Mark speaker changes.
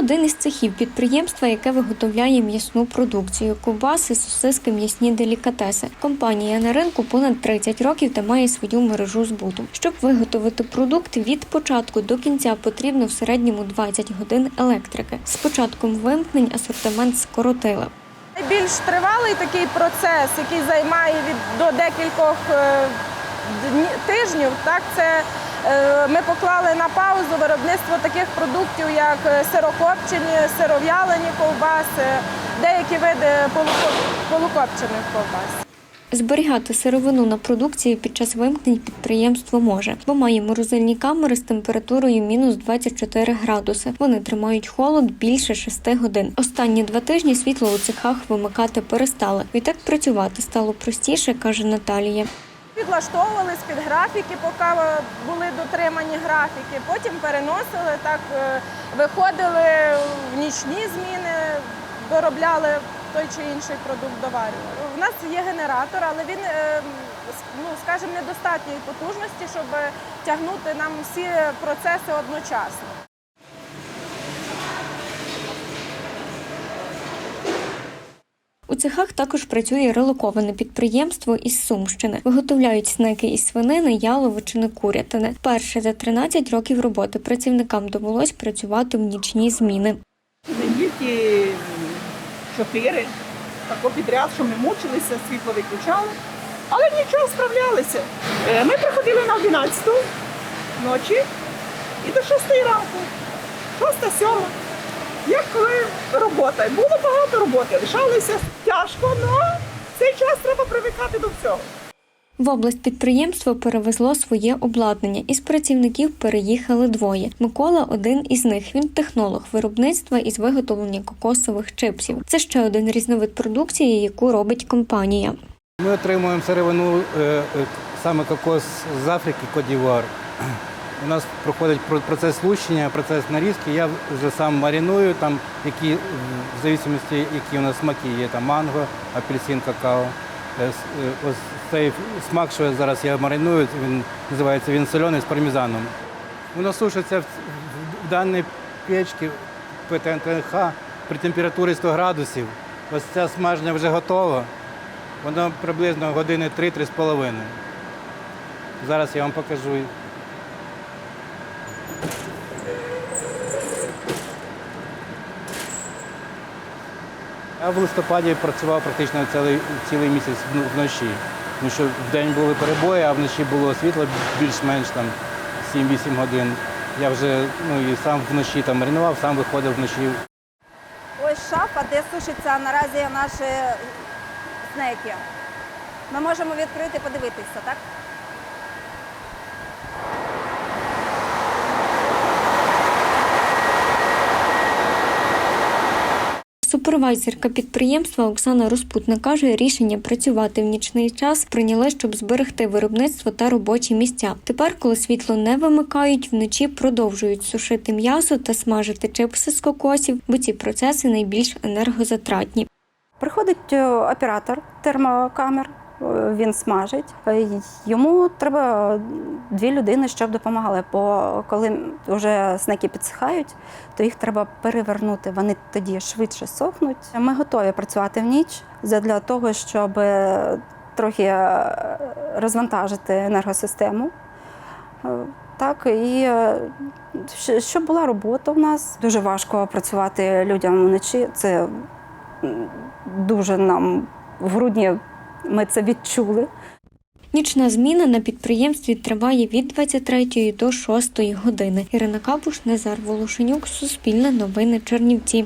Speaker 1: один із цехів підприємства, яке виготовляє м'ясну продукцію, ковбаси, сосиски, м'ясні делікатеси. Компанія на ринку понад 30 років та має свою мережу збуту. Щоб виготовити продукт від початку до кінця потрібно в середньому 20 годин електрики. З початком вимкнень асортимент скоротили.
Speaker 2: Найбільш тривалий такий процес, який займає від до декількох е, дні- тижнів, так це ми поклали на паузу виробництво таких продуктів, як е, сирокопчені, сиров'ялені ковбаси, деякі види полукопчених ковбас.
Speaker 1: Зберігати сировину на продукції під час вимкнень підприємство може, бо має морозильні камери з температурою мінус 24 градуси. Вони тримають холод більше 6 годин. Останні два тижні світло у цехах вимикати перестали. Відтак працювати стало простіше, каже Наталія.
Speaker 2: Підлаштовувались під графіки, поки е, були дотримані графіки. Потім переносили, так е, виходили в нічні зміни, доробляли той чи інший продукт доварювали. У нас є генератор, але він, е, ну скажімо, недостатньої потужності, щоб тягнути нам всі процеси одночасно.
Speaker 1: Цехах також працює релоковане підприємство із Сумщини. Виготовляють снеки із свинини, яловичини, курятини. Вперше за 13 років роботи працівникам довелось працювати в нічні зміни.
Speaker 3: недільки чотири, тако підряд, що ми мучилися, світло виключали, але нічого справлялися. Е, Ми приходили на 11 ночі і до 6 ранку, 6 7 Як коли робота. Було багато роботи, лишалося тяжко, але цей час треба привикати до всього.
Speaker 1: В область підприємство перевезло своє обладнання. Із працівників переїхали двоє. Микола один із них. Він технолог виробництва із виготовлення кокосових чипсів. Це ще один різновид продукції, яку робить компанія.
Speaker 4: Ми отримуємо сировину е, е, саме кокос з Африки, Кодівар. У нас проходить про- процес лущення, процес нарізки. Я вже сам мариную, там які в зависимості, які у нас смаки є, там манго, апельсин, какао. Е, е, Ось цей смак, що зараз я мариную, він називається він соляний з пармезаном. Воно сушиться в, в, даній печці ПТНТХ при температурі 100 градусів. Ось ця смажня вже готова. Воно приблизно години 3-3 з половиною. Зараз я вам покажу. Я в листопаді працював практично цілий, цілий місяць вну- вночі. Тому що в день були перебої, а вночі було світло більш-менш там 7-8 годин. Я вже ну, і сам вночі там маринував, сам виходив вночі
Speaker 5: Ось шафа, де сушаться наразі наші снеки. Ми можемо відкрити, подивитися, так?
Speaker 1: Супервайзерка підприємства Оксана Розпутна каже, рішення працювати в нічний час прийняли, щоб зберегти виробництво та робочі місця. Тепер, коли світло не вимикають, вночі продовжують сушити м'ясо та смажити чипси з кокосів, бо ці процеси найбільш енергозатратні.
Speaker 5: Приходить е, оператор термокамер, він смажить. Е, Йому треба дві людини, щоб допомагали. Бо коли вже снеки підсихають, то їх треба перевернути. Вони тоді швидше сохнуть. Ми готові працювати в ніч для того, щоб трохи е, розвантажити енергосистему. Е, Так, і щоб була робота в нас. Дуже важко працювати людям вночі. Це дуже нам в грудні ми це відчули.
Speaker 1: Нічна зміна на підприємстві триває від 23 до 6 години. Ірина Капуш, Назар Волошенюк, Суспільне новини Чернівці.